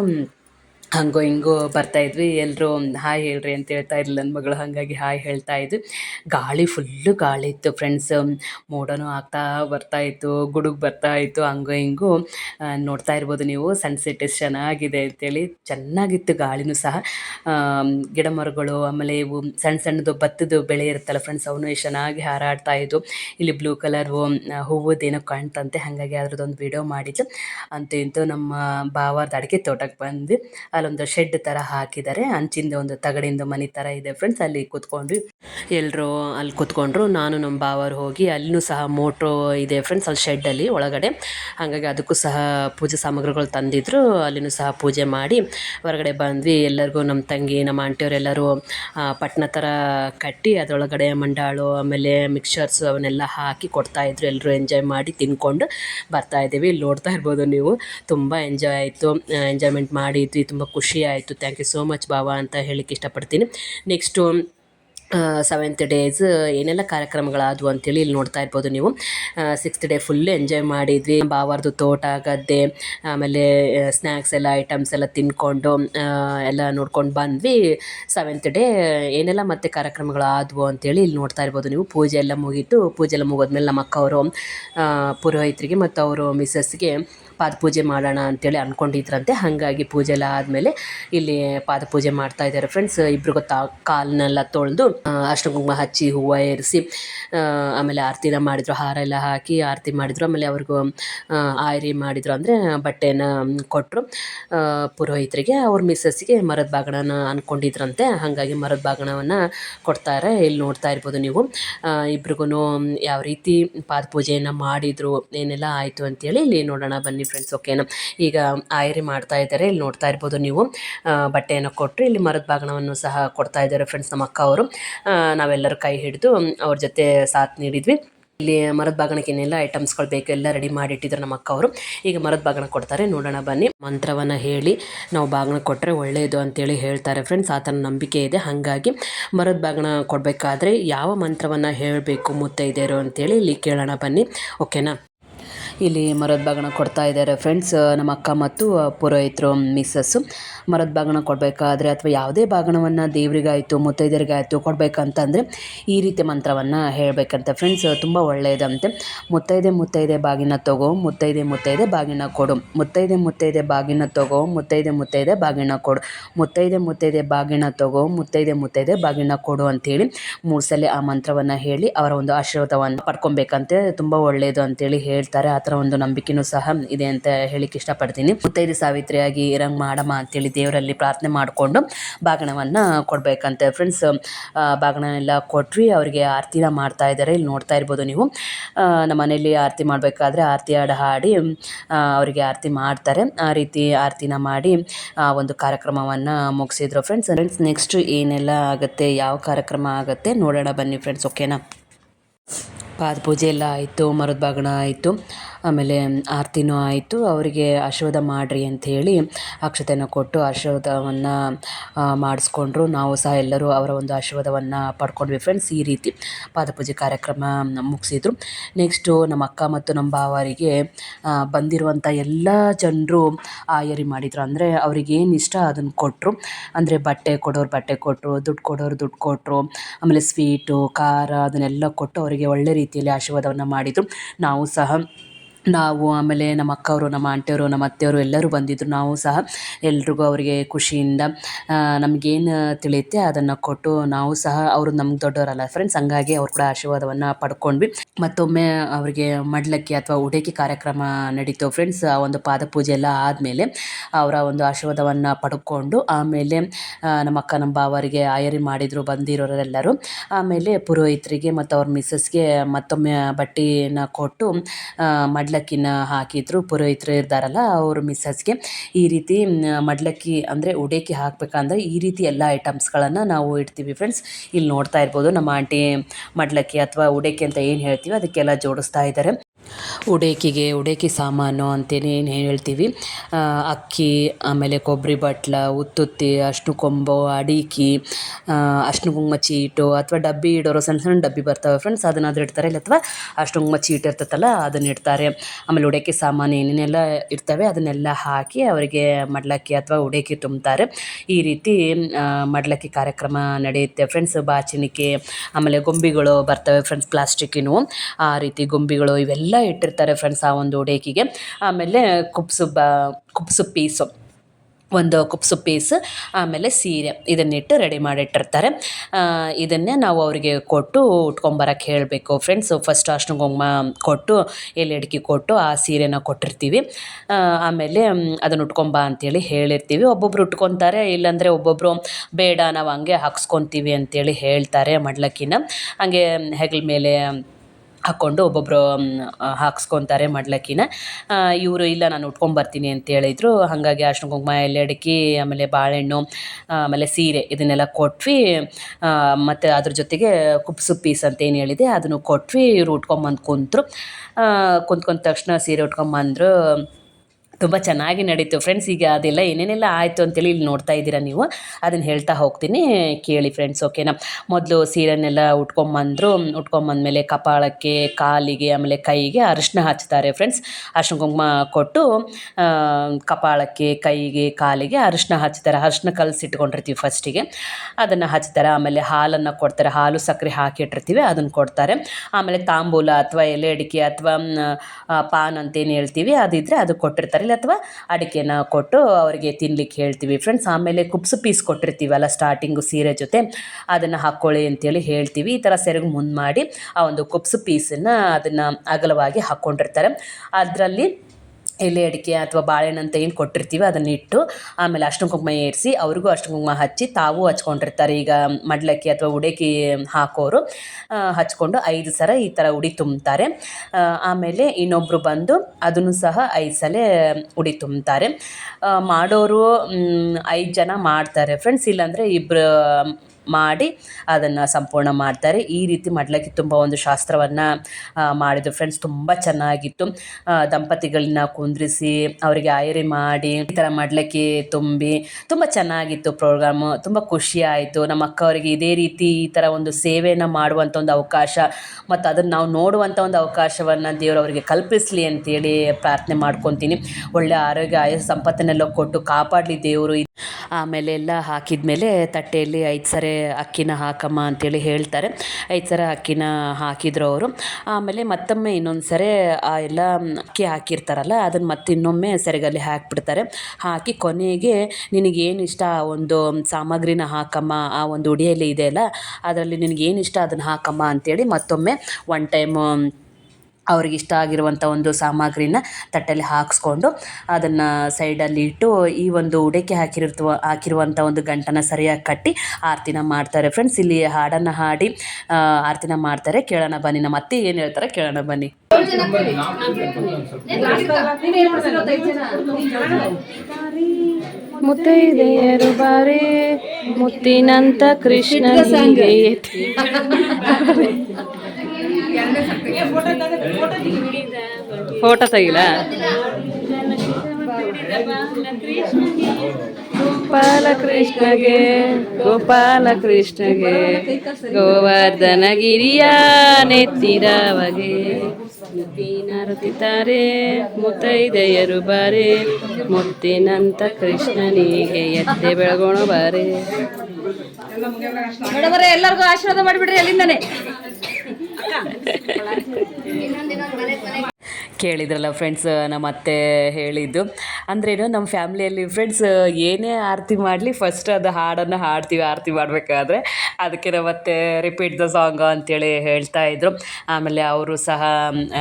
ಹಂಗೋ ಹಿಂಗೋ ಬರ್ತಾಯಿದ್ವಿ ಎಲ್ಲರೂ ಹಾಯ್ ಹೇಳ್ರಿ ಅಂತ ಹೇಳ್ತಾ ಇದ್ಲು. ನನ್ನ ಮಗಳು ಹಾಗಾಗಿ ಹಾಯ್ ಹೇಳ್ತಾ ಇದ್ವಿ ಗಾಳಿ ಫುಲ್ಲು ಗಾಳಿ ಇತ್ತು ಫ್ರೆಂಡ್ಸ್. ಮೋಡನೂ ಆಗ್ತಾ ಬರ್ತಾ ಇತ್ತು. ಗುಡುಗು ಬರ್ತಾ ಇತ್ತು. ಹಂಗೋ ಹಿಂಗೋ ನೋಡ್ತಾ ಇರ್ಬೋದು ನೀವು. ಸನ್ಸೆಟ್ ಎಷ್ಟು ಚೆನ್ನಾಗಿದೆ ಅಂತೇಳಿ ಚೆನ್ನಾಗಿತ್ತು ಗಾಳಿನೂ ಸಹ. ಗಿಡ ಮರಗಳು, ಆಮೇಲೆ ಇವು ಸಣ್ಣ ಸಣ್ಣದು ಭತ್ತದ ಬೆಳೆ ಇರುತ್ತಲ್ಲ ಫ್ರೆಂಡ್ಸ್, ಅವನು ಎಷ್ಟು ಚೆನ್ನಾಗಿ ಹಾರಾಡ್ತಾ ಇದ್ವು ಇಲ್ಲಿ ಬ್ಲೂ ಕಲರ್ ಹೂವುದೇನೋ ಕಾಣ್ತಂತೆ. ಹಾಗಾಗಿ ಅದ್ರದ್ದೊಂದು ವಿಡಿಯೋ ಮಾಡಿದ್ದು ಅಂತೂ ಇಂತೂ ನಮ್ಮ ಭಾವಾರ್ದ ಅಡಿಕೆ ತೋಟಕ್ಕೆ ಬಂದ್ವಿ. ಅಲ್ಲೊಂದು ಶೆಡ್ ತರ ಹಾಕಿದ್ದಾರೆ. ಹಂಚಿಂದ ಒಂದು ತಗಡಿಂದು ಮನೆ ತರ ಇದೆ ಫ್ರೆಂಡ್ಸ್ ಅಲ್ಲಿ ಕೂತ್ಕೊಂಡ್ವಿ. ಎಲ್ಲರೂ ಅಲ್ಲಿ ಕೂತ್ಕೊಂಡ್ರು, ನಾನು ನಮ್ಮ ಬಾವರು ಹೋಗಿ ಅಲ್ಲಿನೂ ಸಹ ಮೋಟ್ರು ಇದೆ ಫ್ರೆಂಡ್ಸ್ ಅಲ್ಲಿ ಶೆಡ್ಡಲ್ಲಿ ಒಳಗಡೆ. ಹಾಗಾಗಿ ಅದಕ್ಕೂ ಸಹ ಪೂಜೆ ಸಾಮಗ್ರಿಗಳು ತಂದಿದ್ದರು ಅಲ್ಲಿನೂ ಸಹ ಪೂಜೆ ಮಾಡಿ ಹೊರಗಡೆ ಬಂದ್ವಿ. ಎಲ್ಲರಿಗೂ ನಮ್ಮ ತಂಗಿ, ನಮ್ಮ ಆಂಟಿಯವರೆಲ್ಲರೂ ಪಟ್ಟಣ ಥರ ಕಟ್ಟಿ ಅದರೊಳಗಡೆ ಮಂಡಾಳು, ಆಮೇಲೆ ಮಿಕ್ಸ್ಚರ್ಸು ಅವನ್ನೆಲ್ಲ ಹಾಕಿ ಕೊಡ್ತಾಯಿದ್ರು ಎಲ್ಲರೂ ಎಂಜಾಯ್ ಮಾಡಿ ತಿಂದ್ಕೊಂಡು ಬರ್ತಾಯಿದ್ದೀವಿ ಇಲ್ಲಿ ನೋಡ್ತಾ ಇರ್ಬೋದು ನೀವು. ತುಂಬ ಎಂಜಾಯ್ ಆಯಿತು. ಎಂಜಾಯ್ಮೆಂಟ್ ಮಾಡಿದ್ವಿ. ತುಂಬ ಖುಷಿ ಆಯಿತು. ಥ್ಯಾಂಕ್ ಯು ಸೋ ಮಚ್ ಬಾವಾ ಅಂತ ಹೇಳಿಕ್ಕೆ ಇಷ್ಟಪಡ್ತೀನಿ. ನೆಕ್ಸ್ಟು ಸೆವೆಂತ್ ಡೇಸ್ ಏನೆಲ್ಲ ಕಾರ್ಯಕ್ರಮಗಳಾದವು ಅಂತೇಳಿ ಇಲ್ಲಿ ನೋಡ್ತಾ ಇರ್ಬೋದು ನೀವು. ಸಿಕ್ಸ್ತ್ ಡೇ ಫುಲ್ ಎಂಜಾಯ್ ಮಾಡಿದ್ವಿ. ಬಾವಾರ್ದು ತೋಟ, ಗದ್ದೆ, ಆಮೇಲೆ ಸ್ನ್ಯಾಕ್ಸ್ ಎಲ್ಲ ಐಟಮ್ಸ್ ಎಲ್ಲ ತಿನ್ಕೊಂಡು ಎಲ್ಲ ನೋಡ್ಕೊಂಡು ಬಂದ್ವಿ. ಸೆವೆಂತ್ ಡೇ ಏನೆಲ್ಲ ಮತ್ತೆ ಕಾರ್ಯಕ್ರಮಗಳು ಆದವು ಅಂತೇಳಿ ಇಲ್ಲಿ ನೋಡ್ತಾ ಇರ್ಬೋದು ನೀವು. ಪೂಜೆ ಎಲ್ಲ ಮುಗೀತು. ಪೂಜೆ ಎಲ್ಲ ಮುಗಿದ್ಮೇಲೆ ನಮ್ಮ ಅಕ್ಕವರು ಪುರೋಹಿತರಿಗೆ ಮತ್ತು ಅವರು ಮಿಸ್ಸಸ್ಗೆ ಪಾದಪೂಜೆ ಮಾಡೋಣ ಅಂತೇಳಿ ಅಂದ್ಕೊಂಡಿದ್ರಂತೆ ಹಾಗಾಗಿ ಪೂಜೆ ಎಲ್ಲ ಆದಮೇಲೆ ಇಲ್ಲಿ ಪಾದಪೂಜೆ ಮಾಡ್ತಾ ಇದ್ದಾರೆ ಫ್ರೆಂಡ್ಸ್ ಇಬ್ರಿಗೂ ತಾ ಕಾಲನ್ನೆಲ್ಲ ತೊಳೆದು ಅಷ್ಟು ಕುಂಕುಮ ಹಚ್ಚಿ ಹೂವು ಏರಿಸಿ ಆಮೇಲೆ ಆರತಿನ ಮಾಡಿದರು, ಹಾರ ಎಲ್ಲ ಹಾಕಿ ಆರತಿ ಮಾಡಿದರು. ಆಮೇಲೆ ಅವ್ರಿಗೂ ಆಯ್ರಿ ಮಾಡಿದರು ಅಂದರೆ ಬಟ್ಟೆನ ಕೊಟ್ಟರು ಪುರೋಹಿತರಿಗೆ, ಅವ್ರ ಮಿಸ್ಸಸ್ಸಿಗೆ ಮರದ ಬಾಗಣನ ಅಂದ್ಕೊಂಡಿದ್ರಂತೆ ಹಾಗಾಗಿ ಮರದ ಬಾಗಣವನ್ನು ಕೊಡ್ತಾರೆ. ಇಲ್ಲಿ ನೋಡ್ತಾ ಇರ್ಬೋದು ನೀವು. ಇಬ್ರಿಗೂ ಯಾವ ರೀತಿ ಪಾದಪೂಜೆಯನ್ನು ಮಾಡಿದರು, ಏನೆಲ್ಲ ಆಯಿತು ಅಂತೇಳಿ ಇಲ್ಲಿ ನೋಡೋಣ ಬನ್ನಿ. ಫ್ರೆಂಡ್ಸ್ ಓಕೆನಾ ಈಗ ಆಯರಿ ಮಾಡ್ತಾ ಇದ್ದಾರೆ, ಇಲ್ಲಿ ನೋಡ್ತಾ ಇರ್ಬೋದು ನೀವು. ಬಟ್ಟೆಯನ್ನು ಕೊಟ್ಟರು ಇಲ್ಲಿ ಮರದ ಬಾಗಣವನ್ನು ಸಹ ಕೊಡ್ತಾ ಇದ್ದಾರೆ ಫ್ರೆಂಡ್ಸ್ ನಮ್ಮ ಅಕ್ಕ ಅವರು. ನಾವೆಲ್ಲರೂ ಕೈ ಹಿಡಿದು ಅವ್ರ ಜೊತೆ ಸಾಥ್ ನೀಡಿದ್ವಿ. ಇಲ್ಲಿ ಮರದ ಬಾಗಣಕ್ಕೆ ಏನೆಲ್ಲ ಐಟಮ್ಸ್ಗಳು ಬೇಕು, ಎಲ್ಲ ರೆಡಿ ಮಾಡಿಟ್ಟಿದ್ರು ನಮ್ಮ ಅಕ್ಕ ಅವರು. ಈಗ ಮರದ ಬಾಗಣ ಕೊಡ್ತಾರೆ, ನೋಡೋಣ, ಬನ್ನಿ. ಮಂತ್ರವನ್ನು ಹೇಳಿ, ನಾವು ಬಾಗಣ ಕೊಟ್ಟರೆ ಒಳ್ಳೆಯದು ಅಂತೇಳಿ ಹೇಳ್ತಾರೆ ಫ್ರೆಂಡ್ಸ್ ಆತನ ನಂಬಿಕೆ ಇದೆ. ಹಾಗಾಗಿ, ಮರದ ಬಾಗಣ ಕೊಡಬೇಕಾದ್ರೆ ಯಾವ ಮಂತ್ರವನ್ನು ಹೇಳಬೇಕು ಮುತ್ತೈದೆಯರು ಅಂತೇಳಿ ಇಲ್ಲಿ ಕೇಳೋಣ, ಬನ್ನಿ. ಓಕೆನಾ ಇಲ್ಲಿ ಮರದ ಬಾಗಣ ಕೊಡ್ತಾ ಇದ್ದಾರೆ ಫ್ರೆಂಡ್ಸ್ ನಮ್ಮ ಅಕ್ಕ ಮತ್ತು ಪುರೋಹಿತರು ಮಿಸ್ಸಸ್ಸು ಮರದ ಬಾಗಣ ಕೊಡಬೇಕಾದ್ರೆ ಅಥವಾ ಯಾವುದೇ ಬಾಗಣವನ್ನು ದೇವರಿಗಾಯಿತು, ಮುತ್ತೈದೆಯರಿಗಾಯಿತು ಕೊಡಬೇಕಂತಂದರೆ ಈ ರೀತಿ ಮಂತ್ರವನ್ನು ಹೇಳಬೇಕಂತೆ ಫ್ರೆಂಡ್ಸ್ ತುಂಬ ಒಳ್ಳೆಯದಂತೆ ಮುತ್ತೈದೆ ಮುತ್ತೈದೆ ಬಾಗಿನ ತಗೋ, ಮುತ್ತೈದೆ ಮುತ್ತೈದೆ ಬಾಗಿನ ಕೊಡು. ಮುತ್ತೈದೆ ಮುತ್ತೈದೆ ಬಾಗಿನ ತಗೋ, ಮುತ್ತೈದೆ ಮುತ್ತೈದೆ ಬಾಗಿನ ಕೊಡು. ಮುತ್ತೈದೆ ಮುತ್ತೈದೆ ಬಾಗಿನ ತಗೋ, ಮುತ್ತೈದೆ ಮುತ್ತೈದೆ ಬಾಗಿನ ಕೊಡು ಅಂಥೇಳಿ ಮೂರು ಸಲ ಆ ಮಂತ್ರವನ್ನು ಹೇಳಿ ಅವರ ಒಂದು ಆಶೀರ್ವಾದವನ್ನು ಪಡ್ಕೊಬೇಕಂತೆ. ತುಂಬ ಒಳ್ಳೆಯದು ಅಂತೇಳಿ ಹೇಳ್ತಾರೆ. ಥರ ಒಂದು ನಂಬಿಕೆನೂ ಸಹ ಇದೆ ಅಂತ ಹೇಳಿಕ್ಕೆ ಇಷ್ಟಪಡ್ತೀನಿ. ಮುತ್ತೈದೆ ಸಾವಿತ್ರಿಯಾಗಿ ಇರಂಗ್ ಮಾಡಮ್ಮ ಅಂತೇಳಿ ದೇವರಲ್ಲಿ ಪ್ರಾರ್ಥನೆ ಮಾಡಿಕೊಂಡು ಬಾಗಣವನ್ನು ಕೊಡಬೇಕಂತೆ ಫ್ರೆಂಡ್ಸ್ ಬಾಗಣ ಎಲ್ಲ ಕೊಟ್ವಿ. ಅವರಿಗೆ ಆರತಿನ ಮಾಡ್ತಾ ಇದ್ದಾರೆ. ಇಲ್ಲಿ ನೋಡ್ತಾ ಇರ್ಬೋದು ನೀವು. ನಮ್ಮ ಮನೆಯಲ್ಲಿ ಆರತಿ ಮಾಡಬೇಕಾದ್ರೆ ಆರತಿ ಹಾಡು ಹಾಡಿ ಅವರಿಗೆ ಆರತಿ ಮಾಡ್ತಾರೆ. ಆ ರೀತಿ ಆರತಿನ ಮಾಡಿ ಒಂದು ಕಾರ್ಯಕ್ರಮವನ್ನು ಮುಗಿಸಿದ್ರು ಫ್ರೆಂಡ್ಸ್ ಫ್ರೆಂಡ್ಸ್ ನೆಕ್ಸ್ಟ್ ಏನೆಲ್ಲ ಆಗುತ್ತೆ, ಯಾವ ಕಾರ್ಯಕ್ರಮ ಆಗುತ್ತೆ ನೋಡೋಣ ಬನ್ನಿ ಫ್ರೆಂಡ್ಸ್ ಓಕೆನಾ ಪಾದಪೂಜೆ ಎಲ್ಲ ಆಯಿತು ಮರದ ಬಾಗಿಣ ಆಯಿತು, ಆಮೇಲೆ ಆರತಿನೂ ಆಯಿತು. ಅವರಿಗೆ ಆಶೀರ್ವಾದ ಮಾಡಿರಿ ಅಂಥೇಳಿ ಅಕ್ಷತೆಯನ್ನು ಕೊಟ್ಟು ಆಶೀರ್ವಾದವನ್ನು ಮಾಡಿಸ್ಕೊಂಡ್ರು. ನಾವು ಸಹ ಎಲ್ಲರೂ ಅವರ ಒಂದು ಆಶೀರ್ವಾದವನ್ನು ಪಡ್ಕೊಂಡ್ವಿ ಫ್ರೆಂಡ್ಸ್ ಈ ರೀತಿ ಪಾದಪೂಜೆ ಕಾರ್ಯಕ್ರಮ ಮುಗಿಸಿದ್ರು. ನೆಕ್ಸ್ಟು ನಮ್ಮ ಅಕ್ಕ ಮತ್ತು ನಮ್ಮ ಭಾವರಿಗೆ ಬಂದಿರುವಂಥ ಎಲ್ಲ ಜನರು ಆಯರಿ ಮಾಡಿದರು. ಅಂದರೆ ಅವ್ರಿಗೇನು ಇಷ್ಟ ಅದನ್ನು ಕೊಟ್ಟರು ಅಂದರೆ ಬಟ್ಟೆ ಕೊಡೋರು ಬಟ್ಟೆ ಕೊಟ್ಟರು ದುಡ್ಡು ಕೊಡೋರು ದುಡ್ಡು ಕೊಟ್ಟರು ಆಮೇಲೆ ಸ್ವೀಟು ಖಾರ ಅದನ್ನೆಲ್ಲ ಕೊಟ್ಟು ಅವರಿಗೆ ಒಳ್ಳೆ ರೀತಿಯಲ್ಲಿ ಆಶೀರ್ವಾದವನ್ನು ಮಾಡಿದರು. ನಾವು ಸಹ ನಾವು ಆಮೇಲೆ ನಮ್ಮ ಅಕ್ಕವರು, ನಮ್ಮ ಆಂಟಿಯವರು, ನಮ್ಮ ಅತ್ತೆಯವರು ಎಲ್ಲರೂ ಬಂದಿದ್ದರು ನಾವು ಸಹ ಎಲ್ರಿಗೂ ಅವರಿಗೆ ಖುಷಿಯಿಂದ ನಮಗೇನು ತಿಳಿಯುತ್ತೆ ಅದನ್ನು ಕೊಟ್ಟು ನಾವು ಸಹ ಅವರು ನಮ್ಗೆ ದೊಡ್ಡವರಲ್ಲ ಫ್ರೆಂಡ್ಸ್ ಹಂಗಾಗಿ ಅವ್ರು ಕೂಡ ಆಶೀರ್ವಾದವನ್ನು ಪಡ್ಕೊಂಡ್ವಿ. ಮತ್ತೊಮ್ಮೆ ಅವರಿಗೆ ಮಡ್ಲಕ್ಕಿ ಅಥವಾ ಉಡೇಕಿ ಕಾರ್ಯಕ್ರಮ ನಡೀತು ಫ್ರೆಂಡ್ಸ್ ಆ ಒಂದು ಪಾದಪೂಜೆ ಎಲ್ಲ ಆದಮೇಲೆ ಅವರ ಒಂದು ಆಶೀರ್ವಾದವನ್ನು ಪಡ್ಕೊಂಡು ಆಮೇಲೆ ನಮ್ಮ ಅಕ್ಕ, ನಮ್ಮ ಬಾವರಿಗೆ ಆಯರಿ ಮಾಡಿದರು, ಬಂದಿರೋರೆಲ್ಲರೂ. ಆಮೇಲೆ ಪುರೋಹಿತರಿಗೆ ಮತ್ತು ಅವ್ರ ಮಿಸ್ಸಸ್ಗೆ ಮತ್ತೊಮ್ಮೆ ಬಟ್ಟೆನ ಕೊಟ್ಟು ಮಡ್ಲಕ್ಕಿನ ಹಾಕಿದ್ರು ಪುರೋಹಿತರು ಇರ್ತಾರಲ್ಲ ಅವ್ರ ಮಿಸ್ಸಸ್ಗೆ. ಈ ರೀತಿ ಮಡ್ಲಕ್ಕಿ ಅಂದರೆ ಉಡೇಕಿ ಹಾಕಬೇಕಂದ್ರೆ ಈ ರೀತಿ ಎಲ್ಲ ಐಟಮ್ಸ್ಗಳನ್ನು ನಾವು ಇಡ್ತೀವಿ ಫ್ರೆಂಡ್ಸ್ ಇಲ್ಲಿ ನೋಡ್ತಾ ಇರ್ಬೋದು ನಮ್ಮ ಆಂಟಿ ಮಡ್ಲಕ್ಕಿ ಅಥವಾ ಉಡೇಕಿ ಅಂತ ಏನು ಹೇಳ್ತೀವಿ ಅದಕ್ಕೆಲ್ಲ ಜೋಡಿಸ್ತಾ ಇದ್ದಾರೆ ಉಡೇಕಿಗೆ, ಉಡೇಕಿ ಸಾಮಾನು ಅಂತೇನು ಏನು ಹೇಳ್ತೀವಿ? ಅಕ್ಕಿ, ಆಮೇಲೆ ಕೊಬ್ಬರಿ ಬಟ್ಲ, ಉತ್ತುತ್ತಿ ಅಷ್ಟು ಕೊಂಬು, ಅಡಿಕೆ ಅಷ್ಟು ಕುಂಕುಮ ಚೀಟು ಅಥವಾ ಡಬ್ಬಿ ಇಡೋರು ಸಣ್ಣ ಸಣ್ಣ ಡಬ್ಬಿ ಬರ್ತವೆ ಫ್ರೆಂಡ್ಸ್ ಅದನ್ನಾದ್ರೂ ಇಡ್ತಾರೆ. ಇಲ್ಲ ಅಥವಾ ಅಷ್ಟು ಕುಂಕುಮ ಚೀಟ್ ಇರ್ತೈತಲ್ಲ ಅದನ್ನ ಇಡ್ತಾರೆ. ಆಮೇಲೆ ಉಡೇಕಿ ಸಾಮಾನು ಏನೇನೆಲ್ಲ ಇರ್ತವೆ, ಅದನ್ನೆಲ್ಲ ಹಾಕಿ ಅವರಿಗೆ ಮಡ್ಲಕ್ಕಿ ಅಥವಾ ಉಡೇಕಿ ತುಂಬ್ತಾರೆ ಈ ರೀತಿ ಮಡ್ಲಕ್ಕಿ ಕಾರ್ಯಕ್ರಮ ನಡೆಯುತ್ತೆ ಫ್ರೆಂಡ್ಸ್ ಬಾಚಿನಿಕೆ ಆಮೇಲೆ ಗೊಂಬಿಗಳು ಬರ್ತವೆ ಫ್ರೆಂಡ್ಸ್ ಪ್ಲಾಸ್ಟಿಕ್ಕಿನವು. ಆ ರೀತಿ ಗೊಂಬಿಗಳು ಇವೆಲ್ಲ ಇಟ್ಟಿರ್ತಾರೆ ಫ್ರೆಂಡ್ಸ್ ಆ ಒಂದು ಡೇಕಿಗೆ ಆಮೇಲೆ ಕುಪ್ಸು ಬ, ಕುಪ್ಸು ಪೀಸು ಒಂದು ಕುಪ್ಸು ಪೀಸ್ ಆಮೇಲೆ ಸೀರೆ ಇದನ್ನಿಟ್ಟು ರೆಡಿ ಮಾಡಿಟ್ಟಿರ್ತಾರೆ. ಇದನ್ನೇ ನಾವು ಅವರಿಗೆ ಕೊಟ್ಟು ಉಟ್ಕೊಂಬರಕ್ಕೆ ಹೇಳಬೇಕು. ಫ್ರೆಂಡ್ಸು ಫಸ್ಟ್ ಅರ್ಶಿನ ಕುಂಕುಮ ಕೊಟ್ಟು, ಎಲೆ ಅಡಿಕೆ ಕೊಟ್ಟು ಆ ಸೀರೆನ ಕೊಟ್ಟಿರ್ತೀವಿ. ಆಮೇಲೆ ಅದನ್ನು ಉಟ್ಕೊಂಬ ಅಂತೇಳಿ ಹೇಳಿರ್ತೀವಿ. ಒಬ್ಬೊಬ್ರು ಉಟ್ಕೊತಾರೆ, ಇಲ್ಲಾಂದರೆ ಒಬ್ಬೊಬ್ಬರು ಬೇಡ, ನಾವು ಹಂಗೆ ಹಾಕ್ಸ್ಕೊತೀವಿ ಅಂತೇಳಿ ಹೇಳ್ತಾರೆ ಮಡ್ಲಕ್ಕಿನ. ಹಂಗೆ ಹೆಗಲ ಮೇಲೆ ಹಾಕ್ಕೊಂಡು ಒಬ್ಬೊಬ್ಬರು ಹಾಕ್ಸ್ಕೊತಾರೆ ಮಡ್ಲಕ್ಕಿನ. ಇವರು ಇಲ್ಲ, ನಾನು ಉಟ್ಕೊಂಬರ್ತೀನಿ ಅಂತ ಹೇಳಿದ್ರು. ಹಾಗಾಗಿ ಅರ್ಶಿನ ಕುಂಕುಮ, ಎಲೆ ಅಡಿಕೆ, ಆಮೇಲೆ ಬಾಳೆಹಣ್ಣು ಆಮೇಲೆ ಸೀರೆ ಇದನ್ನೆಲ್ಲ ಕೊಟ್ವಿ. ಮತ್ತು ಅದ್ರ ಜೊತೆಗೆ ಕುಪ್ಸು ಪೀಸ್ ಅಂತ ಏನು ಹೇಳಿದೆ, ಅದನ್ನು ಕೊಟ್ವಿ. ಇವರು ಉಟ್ಕೊಂಬಂದು ಕುಂತರು. ಕುಂತ್ಕೊಂಡ ತಕ್ಷಣ ಸೀರೆ ಉಟ್ಕೊಂಬಂದರು. ತುಂಬ ಚೆನ್ನಾಗಿ ನಡೀತು. ಫ್ರೆಂಡ್ಸ್ ಈಗ ಅದೆಲ್ಲ ಏನೇನೆಲ್ಲ ಆಯಿತು ಅಂತೇಳಿ ಇಲ್ಲಿ ನೋಡ್ತಾ ಇದ್ದೀರಾ ನೀವು? ಅದನ್ನು ಹೇಳ್ತಾ ಹೋಗ್ತೀನಿ. ಕೇಳಿ ಫ್ರೆಂಡ್ಸ್ ಓಕೆನಾ ಮೊದಲು ಸೀರೆನೆಲ್ಲ ಉಟ್ಕೊಂಬಂದರು. ಉಟ್ಕೊಂಬಂದ್ಮೇಲೆ ಕಪಾಳಕ್ಕೆ, ಕಾಲಿಗೆ, ಆಮೇಲೆ ಕೈಗೆ ಅರಿಶಿನ ಹಚ್ತಾರೆ ಫ್ರೆಂಡ್ಸ್ ಅರಿಶಿನ ಕುಂಕುಮ ಕೊಟ್ಟು ಕಪಾಳಕ್ಕೆ, ಕೈಗೆ, ಕಾಲಿಗೆ ಅರಿಶಿನ ಹಚ್ತಾರೆ. ಅರಿಶಿನ ಕಲಸಿಟ್ಕೊಂಡಿರ್ತೀವಿ ಫಸ್ಟಿಗೆ ಅದನ್ನು ಹಚ್ತಾರೆ. ಆಮೇಲೆ ಹಾಲನ್ನು ಕೊಡ್ತಾರೆ. ಹಾಲು ಸಕ್ಕರೆ ಹಾಕಿಟ್ಟಿರ್ತೀವಿ, ಅದನ್ನು ಕೊಡ್ತಾರೆ. ಆಮೇಲೆ ತಾಂಬೂಲ ಅಥವಾ ಎಲೆ ಅಡಿಕೆ ಅಥವಾ ಪಾನ್ ಅಂತೇನು ಹೇಳ್ತೀವಿ ಅದಿದ್ದರೆ ಅದು ಕೊಟ್ಟಿರ್ತಾರೆ. ಅಥವಾ ಅಡಿಕೆನ ಕೊಟ್ಟು ಅವರಿಗೆ ತಿನ್ಲಿಕ್ಕೆ ಹೇಳ್ತೀವಿ. ಫ್ರೆಂಡ್ಸ್ ಆಮೇಲೆ ಕುಪ್ಸು ಪೀಸ್ ಕೊಟ್ಟಿರ್ತೀವಲ್ಲ ಸ್ಟಾರ್ಟಿಂಗು ಸೀರೆ ಜೊತೆ, ಅದನ್ನು ಹಾಕ್ಕೊಳ್ಳಿ ಅಂತೇಳಿ ಹೇಳ್ತೀವಿ. ಈ ಥರ ಸೆರಗು ಮುಂದೆ ಮಾಡಿ ಆ ಒಂದು ಕುಪ್ಸು ಪೀಸನ್ನು ಅದನ್ನು ಅಗಲವಾಗಿ ಹಾಕ್ಕೊಂಡಿರ್ತಾರೆ ಅದರಲ್ಲಿ ಎಲೆ ಅಡಿಕೆ ಅಥವಾ ಅಂತ ಏನು ಕೊಟ್ಟಿರ್ತೀವಿ ಅದನ್ನು ಇಟ್ಟು ಆಮೇಲೆ ಅಷ್ಟು ಕುಂಕುಮ ಏರಿಸಿ ಅವ್ರಿಗೂ ಅಷ್ಟು ಕುಂಕುಮ ಹಚ್ಚಿ ತಾವು ಹಚ್ಕೊಂಡಿರ್ತಾರೆ. ಈಗ ಮಡ್ಲಕ್ಕಿ ಅಥವಾ ಉಡೇಕಿ ಹಾಕೋರು ಹಚ್ಕೊಂಡು ಐದು ಸಲ ಈ ಥರ ಉಡಿ ತುಂಬ್ತಾರೆ ಆಮೇಲೆ ಇನ್ನೊಬ್ಬರು ಬಂದು ಅದನ್ನು ಸಹ ಐದು ಸಲ ಉಡಿ ತುಂಬ್ತಾರೆ ಮಾಡೋರು ಐದು ಜನ ಮಾಡ್ತಾರೆ. ಫ್ರೆಂಡ್ಸ್ ಇಲ್ಲಾಂದರೆ ಇಬ್ಬರು ಮಾಡಿ ಅದನ್ನು ಸಂಪೂರ್ಣ ಮಾಡ್ತಾರೆ. ಈ ರೀತಿ ಮಾಡ್ಲಿಕ್ಕೆ ತುಂಬ ಒಂದು ಶಾಸ್ತ್ರವನ್ನು ಮಾಡಿದ್ರು. ಫ್ರೆಂಡ್ಸ್ ತುಂಬ ಚೆನ್ನಾಗಿತ್ತು. ದಂಪತಿಗಳನ್ನ ಕುಂದ್ರಿಸಿ, ಅವರಿಗೆ ಆಯರಿ ಮಾಡಿ, ಈ ಥರ ಮಾಡ್ಲಿಕ್ಕೆ ತುಂಬಿ, ತುಂಬ ಚೆನ್ನಾಗಿತ್ತು ಪ್ರೋಗ್ರಾಮು ತುಂಬ ಖುಷಿ ಆಯಿತು. ನಮ್ಮ ಅಕ್ಕ ಅವರಿಗೆ ಇದೇ ರೀತಿ ಈ ಥರ ಒಂದು ಸೇವೆಯನ್ನು ಮಾಡುವಂಥ ಒಂದು ಅವಕಾಶ, ಮತ್ತು ಅದನ್ನು ನಾವು ನೋಡುವಂಥ ಒಂದು ಅವಕಾಶವನ್ನು ದೇವರು ಅವರಿಗೆ ಕಲ್ಪಿಸಲಿ ಅಂತೇಳಿ ಪ್ರಾರ್ಥನೆ ಮಾಡ್ಕೊತೀನಿ. ಒಳ್ಳೆಯ ಆರೋಗ್ಯ, ಆಯಸ್ಸು, ಸಂಪತ್ತನ್ನೆಲ್ಲ ಕೊಟ್ಟು ಕಾಪಾಡಲಿ ದೇವರು. ಆಮೇಲೆ ಎಲ್ಲ ಹಾಕಿದ ಮೇಲೆ ತಟ್ಟೆಯಲ್ಲಿ ಐದು ಸರಿ ಅಕ್ಕಿನ ಹಾಕಮ್ಮ ಅಂತೇಳಿ ಹೇಳ್ತಾರೆ. ಐದು ಸರ ಅಕ್ಕಿನ ಹಾಕಿದ್ರು ಅವರು. ಆಮೇಲೆ ಮತ್ತೊಮ್ಮೆ ಇನ್ನೊಂದು ಸರಿ ಆ ಎಲ್ಲ ಅಕ್ಕಿ ಹಾಕಿರ್ತಾರಲ್ಲ, ಅದನ್ನು ಮತ್ತೆ ಇನ್ನೊಮ್ಮೆ ಸೆರಗಲ್ಲಿ ಹಾಕಿಬಿಡ್ತಾರೆ. ಹಾಕಿ ಕೊನೆಗೆ ನಿನಗೇನು ಇಷ್ಟ ಆ ಒಂದು ಸಾಮಗ್ರಿನ ಹಾಕಮ್ಮ, ಆ ಒಂದು ಉಡಿಯಲ್ಲಿ ಇದೆಯಲ್ಲ, ಅದರಲ್ಲಿ ನಿನಗೇನು ಇಷ್ಟ ಅದನ್ನು ಹಾಕಮ್ಮ ಅಂತೇಳಿ ಮತ್ತೊಮ್ಮೆ ಒನ್ ಟೈಮು ಅವ್ರಿಗೆ ಇಷ್ಟ ಆಗಿರುವಂಥ ಒಂದು ಸಾಮಗ್ರಿನ ತಟ್ಟೆಯಲ್ಲಿ ಹಾಕಿಸ್ಕೊಂಡು ಅದನ್ನು ಸೈಡಲ್ಲಿ ಇಟ್ಟು ಈ ಒಂದು ಉಡಕ್ಕೆ ಹಾಕಿರುವ ಹಾಕಿರುವಂಥ ಒಂದು ಗಂಟನ್ನು ಸರಿಯಾಗಿ ಕಟ್ಟಿ ಆರತಿನ ಮಾಡ್ತಾರೆ. ಫ್ರೆಂಡ್ಸ್ ಇಲ್ಲಿ ಹಾಡನ್ನು ಹಾಡಿ ಆರತಿನ ಮಾಡ್ತಾರೆ. ಕೇಳೋಣ ಬನ್ನಿ. ನಮ್ಮ ಅತ್ತೆ ಏನು ಹೇಳ್ತಾರೆ? ಕೇಳೋಣ ಬನ್ನಿ. ಮುತ್ತೈದೆಯರು ಬಾರೆ, ಮುತ್ತಿನಂತ ಕೃಷ್ಣನಿಗೆ ಫೋಟೋ ತೆಗಿಲ ಗೋಪಾಲ ಕೃಷ್ಣಗೆ ಗೋಪಾಲ ಕೃಷ್ಣಗೆ ಗೋವರ್ಧನ ಗಿರಿಯ ನೆತ್ತಿರವಗೆ ನರುತ್ತಿದ್ದಾರೆ ಮುತ್ತೈದೆಯರು ಬಾರೆ. ಮುತ್ತಿನಂತ ಕೃಷ್ಣನಿಗೆ ಎತ್ತೆ ಬೆಳಗೋಣ ಬಾರೆ. ಮೇಡಮರೇ ಎಲ್ಲರಿಗೂ ಆಶೀರ್ವಾದ ಮಾಡಿಬಿಡ್ರಿ ಅಲ್ಲಿಂದನೇ. ¿En dónde nos van a? ಕೇಳಿದ್ರಲ್ಲ ಫ್ರೆಂಡ್ಸ್ ನಮ್ಮ ಅತ್ತೆ ಹೇಳಿದ್ದು. ಅಂದ್ರೇನು ನಮ್ಮ ಫ್ಯಾಮ್ಲಿಯಲ್ಲಿ ಫ್ರೆಂಡ್ಸ್ ಏನೇ ಆರತಿ ಮಾಡಲಿ ಫಸ್ಟ್ ಅದು ಹಾಡನ್ನು ಹಾಡ್ತೀವಿ, ಆರತಿ ಮಾಡಬೇಕಾದ್ರೆ. ಅದಕ್ಕೆ ನಮ್ಮ ಅತ್ತೆ ರಿಪೀಟ್ ದ ಸಾಂಗ್ ಅಂತೇಳಿ ಹೇಳ್ತಾ ಇದ್ರು. ಆಮೇಲೆ ಅವರು ಸಹ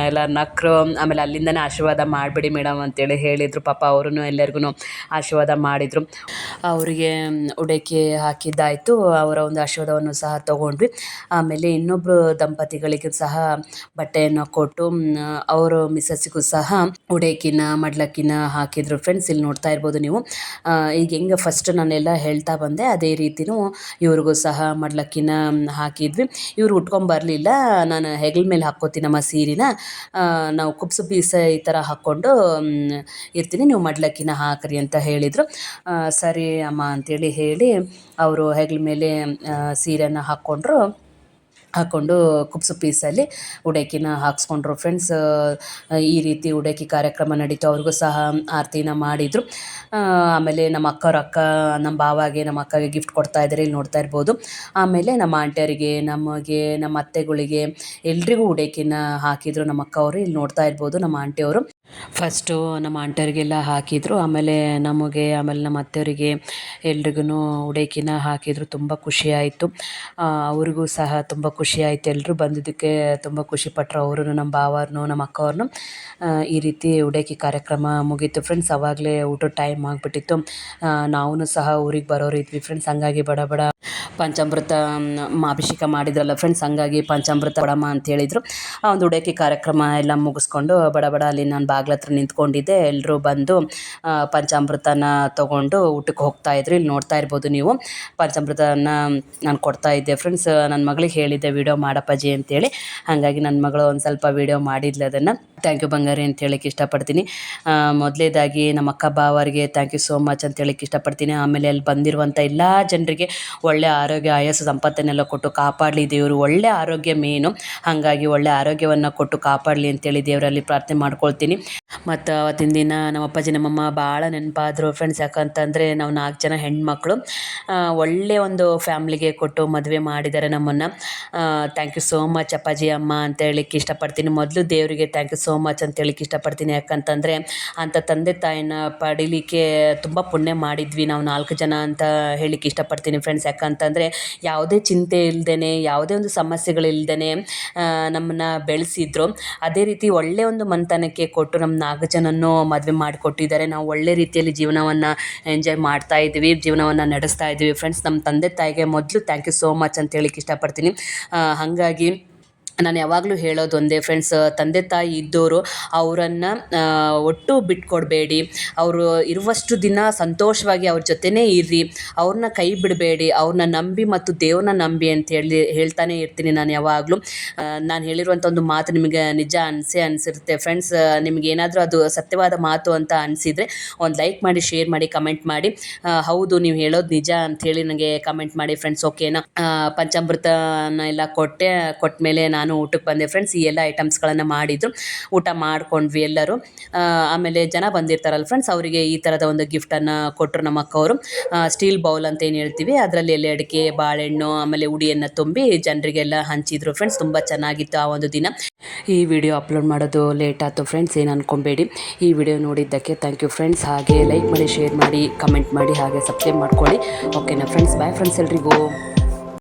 ಎಲ್ಲ ನಕ್ರು, ಆಮೇಲೆ ಅಲ್ಲಿಂದನೇ ಆಶೀರ್ವಾದ ಮಾಡಿಬಿಡಿ ಮೇಡಮ್ ಅಂತೇಳಿ ಹೇಳಿದರು. ಪಾಪ ಅವರು ಎಲ್ಲರಿಗೂ ಆಶೀರ್ವಾದ ಮಾಡಿದರು. ಅವರಿಗೆ ಉಡಕ್ಕೆ ಹಾಕಿದ್ದಾಯಿತು. ಅವರ ಒಂದು ಆಶೀರ್ವಾದವನ್ನು ಸಹ ತೊಗೊಂಡ್ವಿ. ಆಮೇಲೆ ಇನ್ನೊಬ್ಬರು ದಂಪತಿಗಳಿಗೆ ಸಹ ಬಟ್ಟೆಯನ್ನು ಕೊಟ್ಟು ಅವರು ಮಿಸಸ್ಸಿಗೂ ಸಹ ಉಡೇಕಿನ, ಮಡ್ಲಕ್ಕಿನ ಹಾಕಿದ್ರು. ಫ್ರೆಂಡ್ಸ್ ಇಲ್ಲಿ ನೋಡ್ತಾ ಇರ್ಬೋದು ನೀವು. ಈಗ ಹೆಂಗೆ ಫಸ್ಟ್ ನಾನೆಲ್ಲ ಹೇಳ್ತಾ ಬಂದೆ, ಅದೇ ರೀತಿನೂ ಇವ್ರಿಗೂ ಸಹ ಮಡ್ಲಕ್ಕಿನ ಹಾಕಿದ್ವಿ. ಇವ್ರು ಉಟ್ಕೊಂಬರಲಿಲ್ಲ ನಾನು ಹೆಗಲ ಮೇಲೆ ಹಾಕ್ಕೋತೀನಮ್ಮ ಸೀರೆನ. ನಾವು ಕುಪ್ಸು ಪೀಸ ಈ ಥರ ಹಾಕ್ಕೊಂಡು ಇರ್ತೀನಿ, ನೀವು ಮಡ್ಲಕ್ಕಿನ ಹಾಕ್ರಿ ಅಂತ ಹೇಳಿದರು. ಸರಿ ಅಮ್ಮ ಅಂತೇಳಿ ಹೇಳಿ, ಅವರು ಹೆಗಲ ಮೇಲೆ ಸೀರೆನ ಹಾಕ್ಕೊಂಡ್ರು. ಹಾಕ್ಕೊಂಡು ಕುಪ್ಸು ಪೀಸಲ್ಲಿ ಉಡೇಕಿನ ಹಾಕ್ಸ್ಕೊಂಡ್ರು. ಫ್ರೆಂಡ್ಸ್ ಈ ರೀತಿ ಉಡೇಕಿ ಕಾರ್ಯಕ್ರಮ ನಡೀತು. ಅವ್ರಿಗೂ ಸಹ ಆರತಿನ ಮಾಡಿದರು. ಆಮೇಲೆ ನಮ್ಮ ಅಕ್ಕವ್ರ ಅಕ್ಕ, ನಮ್ಮ ಭಾವಾಗೆ, ನಮ್ಮ ಅಕ್ಕಗೆ ಗಿಫ್ಟ್ ಕೊಡ್ತಾ ಇದ್ದಾರೆ ಇಲ್ಲಿ ನೋಡ್ತಾ ಇರ್ಬೋದು. ಆಮೇಲೆ ನಮ್ಮ ಆಂಟಿಯರಿಗೆ ನಮಗೆ, ನಮ್ಮ ಅತ್ತೆಗಳಿಗೆ ಎಲ್ರಿಗೂ ಉಡೇಕಿನ ಹಾಕಿದರು ನಮ್ಮ ಅಕ್ಕ ಅವರು ಇಲ್ಲಿ ನೋಡ್ತಾ ಇರ್ಬೋದು ನಮ್ಮ ಆಂಟಿಯವರು. ಫಸ್ಟು ನಮ್ಮ ಆಂಟರಿಗೆಲ್ಲ ಹಾಕಿದರು. ಆಮೇಲೆ ನಮಗೆ, ಆಮೇಲೆ ನಮ್ಮ ಅತ್ತೆಯವರಿಗೆ ಎಲ್ರಿಗೂ ಉಡೇಕಿನ ಹಾಕಿದರು. ತುಂಬ ಖುಷಿ ಆಯಿತು. ಅವ್ರಿಗೂ ಸಹ ತುಂಬ ಖುಷಿ ಎಲ್ಲರೂ ಬಂದಿದ್ದಕ್ಕೆ ತುಂಬ ಖುಷಿಪಟ್ಟರು ಅವರು ನಮ್ಮ ಭಾವರನ್ನು ನಮ್ಮ ಅಕ್ಕವ್ರನ್ನು ಈ ರೀತಿ ಉಡೇಕಿ ಕಾರ್ಯಕ್ರಮ ಮುಗೀತು. ಫ್ರೆಂಡ್ಸ್ ಅವಾಗಲೇ ಊಟದ ಟೈಮ್ ಆಗಿಬಿಟ್ಟಿತ್ತು. ನಾವು ಸಹ ಊರಿಗೆ ಬರೋರು ಇದ್ವಿ. ಫ್ರೆಂಡ್ಸ್ ಹಂಗಾಗಿ ಬಡ ಬಡ ಪಂಚಾಮೃತ ಅಭಿಷೇಕ ಮಾಡಿದ್ರಲ್ಲ ಫ್ರೆಂಡ್ಸ್ ಹಂಗಾಗಿ ಪಂಚಾಮೃತ ಬಡಮ್ಮ ಅಂತ ಹೇಳಿದರು. ಒಂದು ಉಡೇಕಿ ಕಾರ್ಯಕ್ರಮ ಎಲ್ಲ ಮುಗಿಸ್ಕೊಂಡು ಬಡ ಬಡ ಅಲ್ಲಿ ನಾನು ಬಾಗ್ಲ ಹತ್ರ ನಿಂತ್ಕೊಂಡಿದ್ದೆ. ಎಲ್ಲರೂ ಬಂದು ಪಂಚಾಮೃತನ ತೊಗೊಂಡು ಊಟಕ್ಕೆ ಹೋಗ್ತಾ ಇದ್ರು. ಇಲ್ಲಿ ನೋಡ್ತಾ ಇರ್ಬೋದು ನೀವು. ಪಂಚಾಮೃತನ ನಾನು ಕೊಡ್ತಾ ಇದ್ದೆ ಫ್ರೆಂಡ್ಸ್ ನನ್ನ ಮಗಳಿಗೆ ಹೇಳಿದ್ದೆ, ವಿಡಿಯೋ ಮಾಡಪ್ಪಾಜಿ ಅಂತೇಳಿ. ಹಾಗಾಗಿ ನನ್ನ ಮಗಳು ಒಂದು ಸ್ವಲ್ಪ ವಿಡಿಯೋ ಮಾಡಿದ್ಲು ಅದನ್ನು. ಥ್ಯಾಂಕ್ ಯು ಬಂಗಾರಿ ಅಂತ ಹೇಳಕ್ಕೆ ಇಷ್ಟಪಡ್ತೀನಿ. ಮೊದಲೇದಾಗಿ ನಮ್ಮ ಅಕ್ಕ ಬಾವರಿಗೆ ಥ್ಯಾಂಕ್ ಯು ಸೋ ಮಚ್ ಅಂತ ಹೇಳಕ್ಕೆ ಇಷ್ಟಪಡ್ತೀನಿ. ಆಮೇಲೆ ಅಲ್ಲಿ ಬಂದಿರುವಂಥ ಎಲ್ಲ ಜನರಿಗೆ ಒಳ್ಳೆ ಆರೋಗ್ಯ, ಆಯಸ್ಸು, ಸಂಪತ್ತನ್ನೆಲ್ಲ ಕೊಟ್ಟು ಕಾಪಾಡಲಿ ದೇವರು. ಒಳ್ಳೆ ಆರೋಗ್ಯ ಮೇನು. ಹಾಗಾಗಿ ಒಳ್ಳೆ ಆರೋಗ್ಯವನ್ನು ಕೊಟ್ಟು ಕಾಪಾಡಲಿ ಅಂತೇಳಿ ದೇವರಲ್ಲಿ ಪ್ರಾರ್ಥನೆ ಮಾಡ್ಕೊಳ್ತೀನಿ. ಮತ್ತು ಅವತ್ತಿನ ದಿನ ನಮ್ಮ ಅಪ್ಪಾಜಿ, ನಮ್ಮಮ್ಮ ಭಾಳ ನೆನಪಾದರು ಫ್ರೆಂಡ್ಸ್ ಯಾಕಂತಂದರೆ ನಾವು ನಾಲ್ಕು ಜನ ಹೆಣ್ಮಕ್ಳು. ಒಳ್ಳೆಯ ಒಳ್ಳೆ ಒಂದು ಫ್ಯಾಮ್ಲಿಗೆ ಕೊಟ್ಟು ಮದುವೆ ಮಾಡಿದ್ದಾರೆ ನಮ್ಮನ್ನು. ಥ್ಯಾಂಕ್ ಯು ಸೋ ಮಚ್ ಅಪ್ಪಾಜಿ, ಅಮ್ಮ ಅಂತ ಹೇಳಿಕ್ಕೆ ಇಷ್ಟಪಡ್ತೀನಿ. ಮೊದಲು ದೇವರಿಗೆ ಥ್ಯಾಂಕ್ ಯು ಸೋ ಮಚ್ ಅಂತ ಹೇಳಿಕ್ಕೆ ಇಷ್ಟಪಡ್ತೀನಿ. ಯಾಕಂತಂದರೆ ಅಂಥ ತಂದೆ ತಾಯಿನ ಪಡೀಲಿಕ್ಕೆ ತುಂಬ ಪುಣ್ಯ ಮಾಡಿದ್ವಿ ನಾವು ನಾಲ್ಕು ಜನ ಅಂತ ಹೇಳಿಕ್ಕೆ ಇಷ್ಟಪಡ್ತೀನಿ ಫ್ರೆಂಡ್ಸ್ ಯಾಕಂತಂದರೆ ಯಾವುದೇ ಚಿಂತೆ ಇಲ್ಲದೇ ಯಾವುದೇ ಒಂದು ಸಮಸ್ಯೆಗಳಿಲ್ಲದೇ ನಮ್ಮನ್ನು ಬೆಳೆಸಿದ್ರು. ಅದೇ ರೀತಿ ಒಳ್ಳೆಯ ಒಂದು ಮನೆತನಕ್ಕೆ ಕೊಟ್ಟು ನಮ್ಮ ನಾಗಜ್ಜನನ್ನು ಜನನೂ ಮದುವೆ ಮಾಡಿಕೊಟ್ಟಿದ್ದಾರೆ. ನಾವು ಒಳ್ಳೆ ರೀತಿಯಲ್ಲಿ ಜೀವನವನ್ನು ಎಂಜಾಯ್ ಮಾಡ್ತಾ ಇದ್ದೀವಿ, ಜೀವನವನ್ನು ನಡೆಸ್ತಾ ಇದ್ದೀವಿ. ಫ್ರೆಂಡ್ಸ್ ನಮ್ಮ ತಂದೆ ತಾಯಿಗೆ ಮೊದಲು ಥ್ಯಾಂಕ್ ಯು ಸೋ ಮಚ್ ಅಂತ ಹೇಳಿಕ್ಕೆ ಇಷ್ಟಪಡ್ತೀನಿ. ಹಾಗಾಗಿ ನಾನು ಯಾವಾಗಲೂ ಹೇಳೋದು ಒಂದೇ ಫ್ರೆಂಡ್ಸ್ ತಂದೆ ತಾಯಿ ಇದ್ದವರು ಅವರನ್ನು ಒಟ್ಟು ಬಿಟ್ಕೊಡಬೇಡಿ. ಅವರು ಇರುವಷ್ಟು ದಿನ ಸಂತೋಷವಾಗಿ ಅವ್ರ ಜೊತೆನೇ ಇರ್ರಿ. ಅವ್ರನ್ನ ಕೈ ಬಿಡಬೇಡಿ. ಅವ್ರನ್ನ ನಂಬಿ ಮತ್ತು ದೇವ್ರನ್ನ ನಂಬಿ ಅಂತ ಹೇಳಿ, ಹೇಳ್ತಾನೆ ಇರ್ತೀನಿ ನಾನು ಯಾವಾಗಲೂ. ನಾನು ಹೇಳಿರುವಂಥ ಒಂದು ಮಾತು ನಿಮಗೆ ನಿಜ ಅನಿಸೇ ಅನಿಸಿರುತ್ತೆ. ಫ್ರೆಂಡ್ಸ್ ನಿಮ್ಗೆ ಏನಾದರೂ ಅದು ಸತ್ಯವಾದ ಮಾತು ಅಂತ ಅನಿಸಿದರೆ ಒಂದು ಲೈಕ್ ಮಾಡಿ ಶೇರ್ ಮಾಡಿ ಕಮೆಂಟ್ ಮಾಡಿ. ಹೌದು, ನೀವು ಹೇಳೋದು ನಿಜ ಅಂಥೇಳಿ ನನಗೆ ಕಮೆಂಟ್ ಮಾಡಿ ಫ್ರೆಂಡ್ಸ್ ಓಕೆನಾ ಪಂಚಾಮೃತನ ಎಲ್ಲ ಕೊಟ್ಟೆ ಕೊಟ್ಟ ಮೇಲೆ ನಾನು ಊಟಕ್ಕೆ ಬಂದೆ ಫ್ರೆಂಡ್ಸ್ ಈ ಎಲ್ಲ ಐಟಮ್ಸ್ಗಳನ್ನು ಮಾಡಿದ್ರು ಊಟ ಮಾಡ್ಕೊಂಡ್ವಿ ಎಲ್ಲರೂ. ಆಮೇಲೆ ಜನ ಬಂದಿರ್ತಾರಲ್ಲ ಫ್ರೆಂಡ್ಸ್ ಅವರಿಗೆ ಈ ಥರದ ಒಂದು ಗಿಫ್ಟನ್ನು ಕೊಟ್ಟರು ನಮ್ಮ ಅಕ್ಕವರು. ಸ್ಟೀಲ್ ಬೌಲ್ ಅಂತ ಏನು ಹೇಳ್ತೀವಿ, ಅದರಲ್ಲಿ ಎಲ್ಲ ಅಡಿಕೆ, ಬಾಳೆಹಣ್ಣು, ಆಮೇಲೆ ಉಡಿಯನ್ನು ತುಂಬಿ ಜನರಿಗೆಲ್ಲ ಹಂಚಿದ್ರು ಫ್ರೆಂಡ್ಸ್ ತುಂಬ ಚೆನ್ನಾಗಿತ್ತು ಆ ಒಂದು ದಿನ. ಈ ವಿಡಿಯೋ ಅಪ್ಲೋಡ್ ಮಾಡೋದು ಲೇಟ್ ಆಯಿತು ಫ್ರೆಂಡ್ಸ್ ಏನು ಅನ್ಕೊಬೇಡಿ. ಈ ವಿಡಿಯೋ ನೋಡಿದ್ದಕ್ಕೆ ಥ್ಯಾಂಕ್ ಯು ಫ್ರೆಂಡ್ಸ್ ಹಾಗೆ ಲೈಕ್ ಮಾಡಿ ಶೇರ್ ಮಾಡಿ ಕಮೆಂಟ್ ಮಾಡಿ, ಹಾಗೆ ಸಬ್ಸ್ಕ್ರೈಬ್ ಮಾಡ್ಕೊಳ್ಳಿ. ಓಕೆನಾ ಫ್ರೆಂಡ್ಸ್ ಬಾಯ್ ಫ್ರೆಂಡ್ಸ್ ಎಲ್ರಿಗೂ.